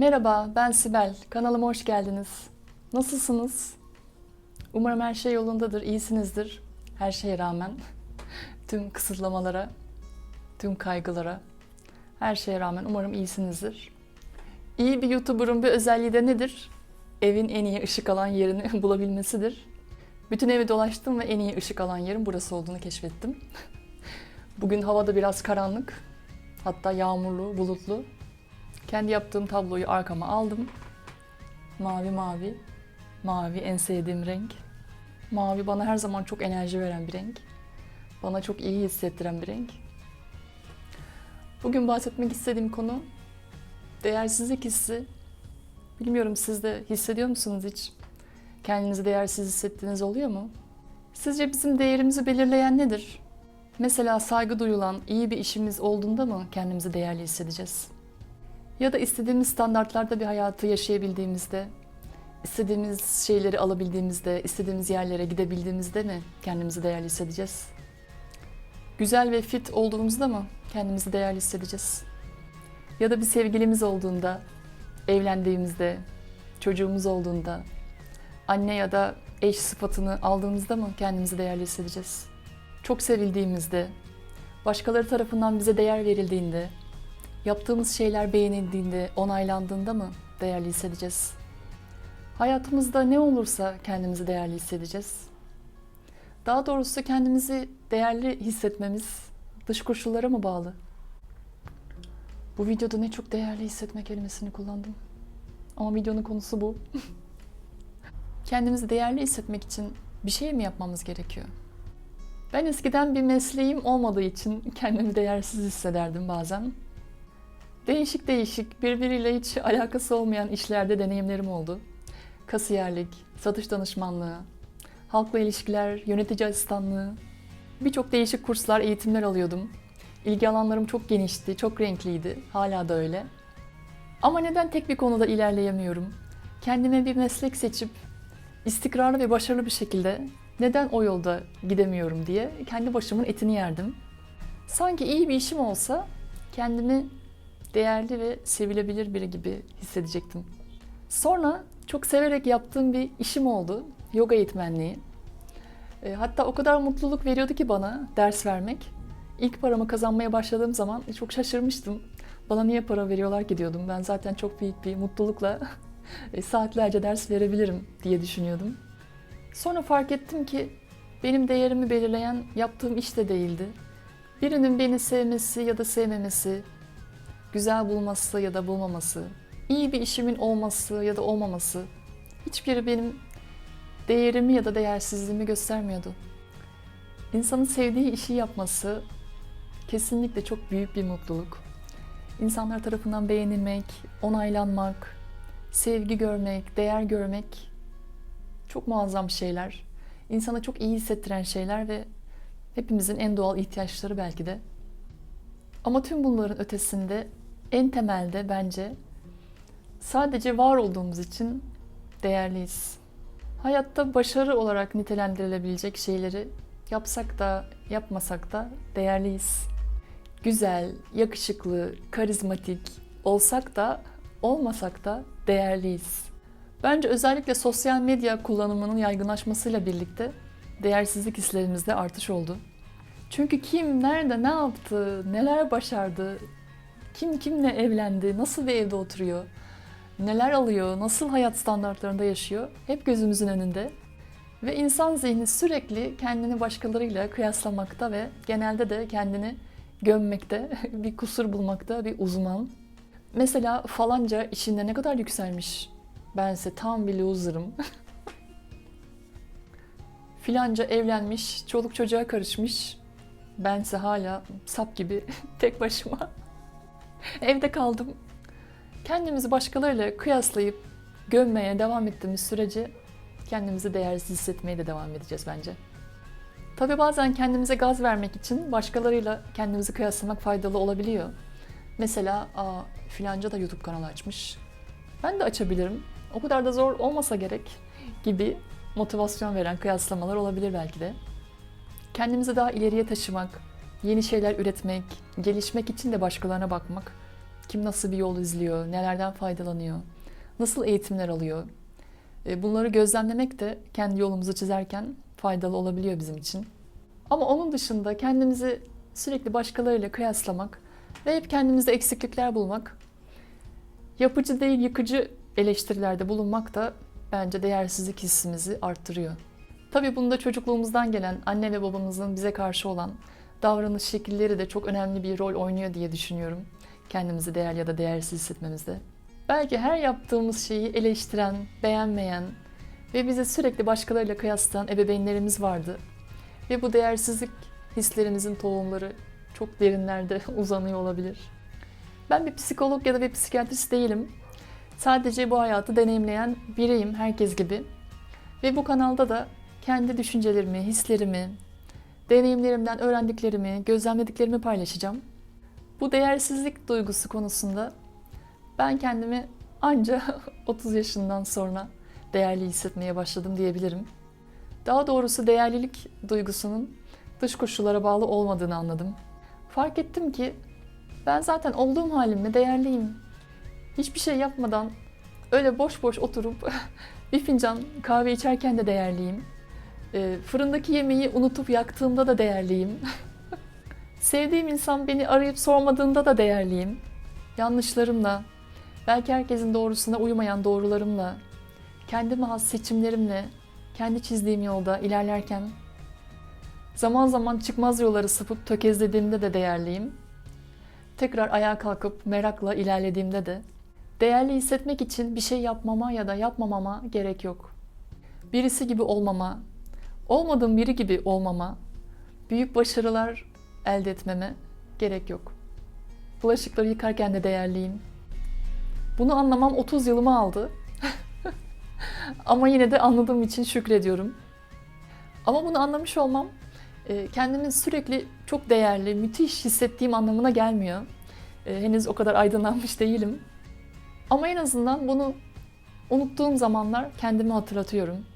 Merhaba, ben Sibel. Kanalıma hoş geldiniz. Nasılsınız? Umarım her şey yolundadır, iyisinizdir. Her şeye rağmen, tüm kısıtlamalara, tüm kaygılara, her şeye rağmen umarım iyisinizdir. İyi bir YouTuber'ın bir özelliği de nedir? Evin en iyi ışık alan yerini bulabilmesidir. Bütün evi dolaştım ve en iyi ışık alan yerin burası olduğunu keşfettim. Bugün havada biraz karanlık, hatta yağmurlu, bulutlu. Kendi yaptığım tabloyu arkama aldım. Mavi mavi. Mavi en sevdiğim renk. Mavi bana her zaman çok enerji veren bir renk. Bana çok iyi hissettiren bir renk. Bugün bahsetmek istediğim konu değersizlik hissi. Bilmiyorum siz de hissediyor musunuz hiç? Kendinizi değersiz hissettiğiniz oluyor mu? Sizce bizim değerimizi belirleyen nedir? Mesela saygı duyulan iyi bir işimiz olduğunda mı kendimizi değerli hissedeceğiz? Ya da istediğimiz standartlarda bir hayatı yaşayabildiğimizde, istediğimiz şeyleri alabildiğimizde, istediğimiz yerlere gidebildiğimizde mi kendimizi değerli hissedeceğiz? Güzel ve fit olduğumuzda mı kendimizi değerli hissedeceğiz? Ya da bir sevgilimiz olduğunda, evlendiğimizde, çocuğumuz olduğunda, anne ya da eş sıfatını aldığımızda mı kendimizi değerli hissedeceğiz? Çok sevildiğimizde, başkaları tarafından bize değer verildiğinde, Yaptığımız şeyler beğenildiğinde, onaylandığında mı değerli hissedeceğiz? Hayatımızda ne olursa kendimizi değerli hissedeceğiz. Daha doğrusu kendimizi değerli hissetmemiz dış koşullara mı bağlı? Bu videoda ne çok değerli hissetme kelimesini kullandım. Ama videonun konusu bu. kendimizi değerli hissetmek için bir şey mi yapmamız gerekiyor? Ben eskiden bir mesleğim olmadığı için kendimi değersiz hissederdim bazen. Değişik değişik, birbiriyle hiç alakası olmayan işlerde deneyimlerim oldu. Kasiyerlik, satış danışmanlığı, halkla ilişkiler, yönetici asistanlığı, birçok değişik kurslar, eğitimler alıyordum. İlgi alanlarım çok genişti, çok renkliydi. Hala da öyle. Ama neden tek bir konuda ilerleyemiyorum? Kendime bir meslek seçip istikrarlı ve başarılı bir şekilde neden o yolda gidemiyorum diye kendi başımın etini yerdim. Sanki iyi bir işim olsa kendimi değerli ve sevilebilir biri gibi hissedecektim. Sonra çok severek yaptığım bir işim oldu. Yoga eğitmenliği. E, hatta o kadar mutluluk veriyordu ki bana ders vermek. İlk paramı kazanmaya başladığım zaman çok şaşırmıştım. Bana niye para veriyorlar ki diyordum. Ben zaten çok büyük bir mutlulukla e, saatlerce ders verebilirim diye düşünüyordum. Sonra fark ettim ki benim değerimi belirleyen yaptığım iş de değildi. Birinin beni sevmesi ya da sevmemesi, güzel bulması ya da bulmaması, iyi bir işimin olması ya da olmaması hiçbiri benim değerimi ya da değersizliğimi göstermiyordu. İnsanın sevdiği işi yapması kesinlikle çok büyük bir mutluluk. İnsanlar tarafından beğenilmek, onaylanmak, sevgi görmek, değer görmek çok muazzam şeyler. İnsana çok iyi hissettiren şeyler ve hepimizin en doğal ihtiyaçları belki de. Ama tüm bunların ötesinde en temelde bence sadece var olduğumuz için değerliyiz. Hayatta başarı olarak nitelendirilebilecek şeyleri yapsak da yapmasak da değerliyiz. Güzel, yakışıklı, karizmatik olsak da olmasak da değerliyiz. Bence özellikle sosyal medya kullanımının yaygınlaşmasıyla birlikte değersizlik hislerimizde artış oldu. Çünkü kim nerede ne yaptı, neler başardı, kim kimle evlendi, nasıl bir evde oturuyor, neler alıyor, nasıl hayat standartlarında yaşıyor hep gözümüzün önünde. Ve insan zihni sürekli kendini başkalarıyla kıyaslamakta ve genelde de kendini gömmekte, bir kusur bulmakta bir uzman. Mesela falanca işinde ne kadar yükselmiş. Bense tam bir loser'ım. Filanca evlenmiş, çoluk çocuğa karışmış. Bense hala sap gibi tek başıma evde kaldım. Kendimizi başkalarıyla kıyaslayıp gömmeye devam ettiğimiz sürece kendimizi değersiz hissetmeye de devam edeceğiz bence. Tabii bazen kendimize gaz vermek için başkalarıyla kendimizi kıyaslamak faydalı olabiliyor. Mesela Aa, filanca da YouTube kanalı açmış. Ben de açabilirim. O kadar da zor olmasa gerek gibi motivasyon veren kıyaslamalar olabilir belki de. Kendimizi daha ileriye taşımak, yeni şeyler üretmek, gelişmek için de başkalarına bakmak kim nasıl bir yol izliyor, nelerden faydalanıyor, nasıl eğitimler alıyor. E, Bunları gözlemlemek de kendi yolumuzu çizerken faydalı olabiliyor bizim için. Ama onun dışında kendimizi sürekli başkalarıyla kıyaslamak ve hep kendimizde eksiklikler bulmak, yapıcı değil yıkıcı eleştirilerde bulunmak da bence değersizlik hissimizi arttırıyor. Tabii bunda çocukluğumuzdan gelen anne ve babamızın bize karşı olan davranış şekilleri de çok önemli bir rol oynuyor diye düşünüyorum. Kendimizi değerli ya da değersiz hissetmemizde. Belki her yaptığımız şeyi eleştiren, beğenmeyen ve bizi sürekli başkalarıyla kıyaslayan ebeveynlerimiz vardı. Ve bu değersizlik hislerimizin tohumları çok derinlerde uzanıyor olabilir. Ben bir psikolog ya da bir psikiyatrist değilim. Sadece bu hayatı deneyimleyen biriyim herkes gibi. Ve bu kanalda da kendi düşüncelerimi, hislerimi, deneyimlerimden öğrendiklerimi, gözlemlediklerimi paylaşacağım. Bu değersizlik duygusu konusunda ben kendimi anca 30 yaşından sonra değerli hissetmeye başladım diyebilirim. Daha doğrusu değerlilik duygusunun dış koşullara bağlı olmadığını anladım. Fark ettim ki ben zaten olduğum halimle değerliyim. Hiçbir şey yapmadan öyle boş boş oturup bir fincan kahve içerken de değerliyim. E, fırındaki yemeği unutup yaktığımda da değerliyim. Sevdiğim insan beni arayıp sormadığında da değerliyim. Yanlışlarımla, belki herkesin doğrusuna uymayan doğrularımla, kendime has seçimlerimle, kendi çizdiğim yolda ilerlerken, zaman zaman çıkmaz yolları sapıp tökezlediğimde de değerliyim. Tekrar ayağa kalkıp merakla ilerlediğimde de değerli hissetmek için bir şey yapmama ya da yapmamama gerek yok. Birisi gibi olmama, olmadığım biri gibi olmama, büyük başarılar elde etmeme gerek yok. Bulaşıkları yıkarken de değerliyim. Bunu anlamam 30 yılımı aldı. Ama yine de anladığım için şükrediyorum. Ama bunu anlamış olmam e, kendimi sürekli çok değerli, müthiş hissettiğim anlamına gelmiyor. E, Henüz o kadar aydınlanmış değilim. Ama en azından bunu unuttuğum zamanlar kendime hatırlatıyorum.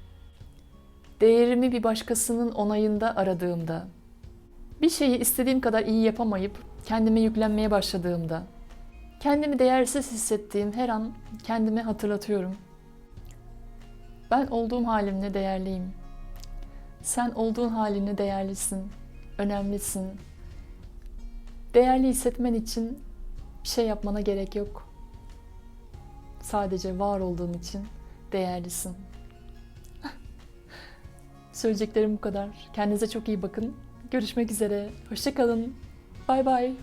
Değerimi bir başkasının onayında aradığımda, bir şeyi istediğim kadar iyi yapamayıp kendime yüklenmeye başladığımda, kendimi değersiz hissettiğim her an kendime hatırlatıyorum. Ben olduğum halimle değerliyim. Sen olduğun halinle değerlisin, önemlisin. Değerli hissetmen için bir şey yapmana gerek yok. Sadece var olduğun için değerlisin. Söyleyeceklerim bu kadar. Kendinize çok iyi bakın. Görüşmek üzere. Hoşçakalın. Bay bay.